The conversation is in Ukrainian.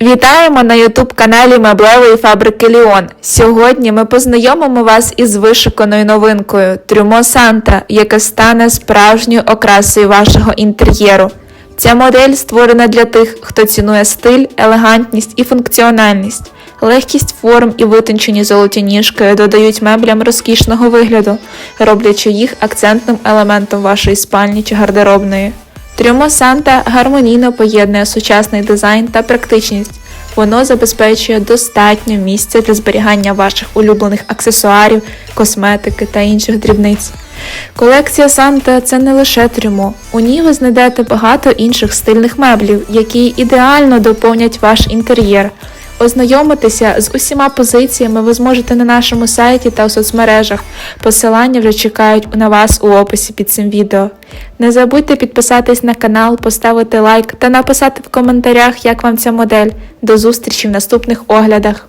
Вітаємо на youtube каналі меблевої фабрики Ліон. Сьогодні ми познайомимо вас із вишуканою новинкою Трюмо Санта, яке стане справжньою окрасою вашого інтер'єру. Ця модель створена для тих, хто цінує стиль, елегантність і функціональність. Легкість форм і витончені золоті ніжки додають меблям розкішного вигляду, роблячи їх акцентним елементом вашої спальні чи гардеробної. Трюмо Санта гармонійно поєднує сучасний дизайн та практичність. Воно забезпечує достатньо місця для зберігання ваших улюблених аксесуарів, косметики та інших дрібниць. Колекція Санта це не лише трюмо. У ній ви знайдете багато інших стильних меблів, які ідеально доповнять ваш інтер'єр. Ознайомитися з усіма позиціями ви зможете на нашому сайті та у соцмережах. Посилання вже чекають на вас у описі під цим відео. Не забудьте підписатись на канал, поставити лайк та написати в коментарях, як вам ця модель. До зустрічі в наступних оглядах.